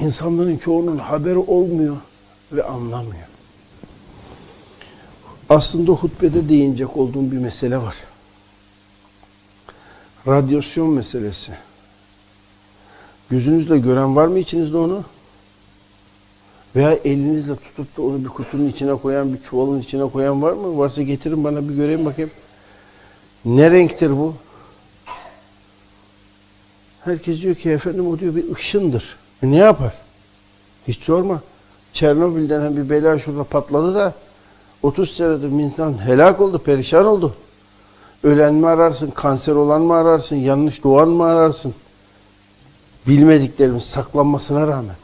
insanların çoğunun haberi olmuyor ve anlamıyor. Aslında hutbede değinecek olduğum bir mesele var. Radyasyon meselesi. Gözünüzle gören var mı içinizde onu? Veya elinizle tutup da onu bir kutunun içine koyan, bir çuvalın içine koyan var mı? Varsa getirin bana bir göreyim bakayım. Ne renktir bu? Herkes diyor ki efendim o diyor bir ışındır. E ne yapar? Hiç sorma. Çernobil'den bir bela şurada patladı da 30 senedir insan helak oldu, perişan oldu. Ölen mi ararsın, kanser olan mı ararsın, yanlış doğan mı ararsın? Bilmediklerimiz saklanmasına rağmen.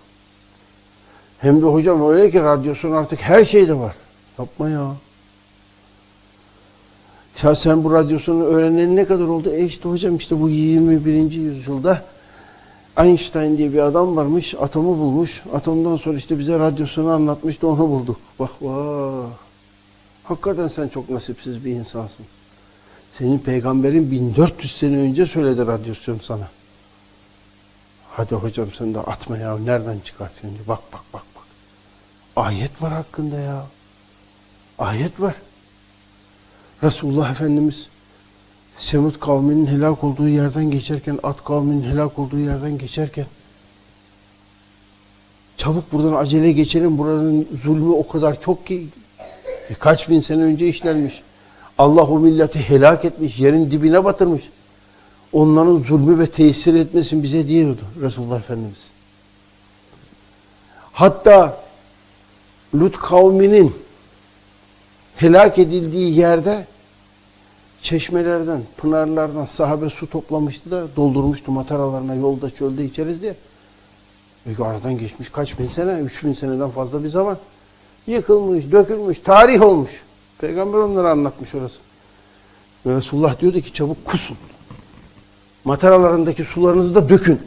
Hem de hocam öyle ki radyasyon artık her şeyde var. Yapma ya. Ya sen bu radyasyonu öğreneni ne kadar oldu? E işte hocam işte bu 21. yüzyılda Einstein diye bir adam varmış, atomu bulmuş. Atomdan sonra işte bize radyasyonu anlatmıştı, onu bulduk. Bak vah. Hakikaten sen çok nasipsiz bir insansın. Senin peygamberin 1400 sene önce söyledi radyasyon sana. Hadi hocam sen de atma ya. Nereden çıkartıyorsun? Bak bak bak bak. Ayet var hakkında ya. Ayet var. Resulullah Efendimiz Semud kavminin helak olduğu yerden geçerken, At kavminin helak olduğu yerden geçerken çabuk buradan acele geçelim. Buranın zulmü o kadar çok ki e, kaç bin sene önce işlenmiş. Allah o milleti helak etmiş, yerin dibine batırmış. Onların zulmü ve tesir etmesin bize diyordu Resulullah Efendimiz. Hatta Lut kavminin helak edildiği yerde çeşmelerden, pınarlardan sahabe su toplamıştı da doldurmuştu mataralarına yolda çölde içeriz diye. Peki aradan geçmiş kaç bin sene? Üç bin seneden fazla bir zaman. Yıkılmış, dökülmüş, tarih olmuş. Peygamber onları anlatmış orası. Ve Resulullah diyordu ki çabuk kusun. Mataralarındaki sularınızı da dökün.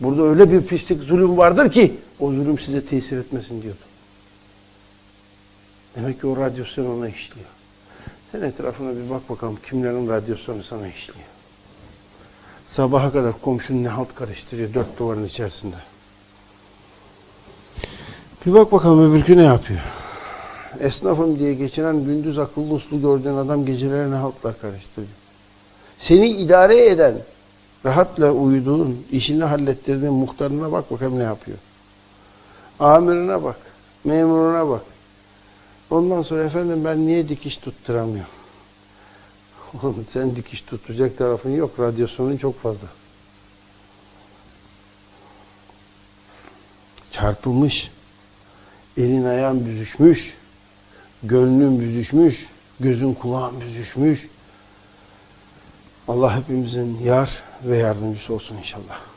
Burada öyle bir pislik, zulüm vardır ki o zulüm size tesir etmesin diyordu. Demek ki o radyasyon ona işliyor. Sen etrafına bir bak bakalım kimlerin radyasyonu sana işliyor. Sabaha kadar komşun ne halt karıştırıyor dört duvarın içerisinde. Bir bak bakalım öbürkü ne yapıyor. Esnafım diye geçiren gündüz akıllı uslu gördüğün adam geceleri ne haltlar karıştırıyor. Seni idare eden, rahatla uyuduğun, işini hallettirdiğin muhtarına bak bakalım ne yapıyor. Amirine bak, memuruna bak. Ondan sonra efendim ben niye dikiş tutturamıyorum? Oğlum sen dikiş tutacak tarafın yok. Radyasyonun çok fazla. Çarpılmış. Elin ayağın büzüşmüş. Gönlün büzüşmüş. Gözün kulağın büzüşmüş. Allah hepimizin yar ve yardımcısı olsun inşallah.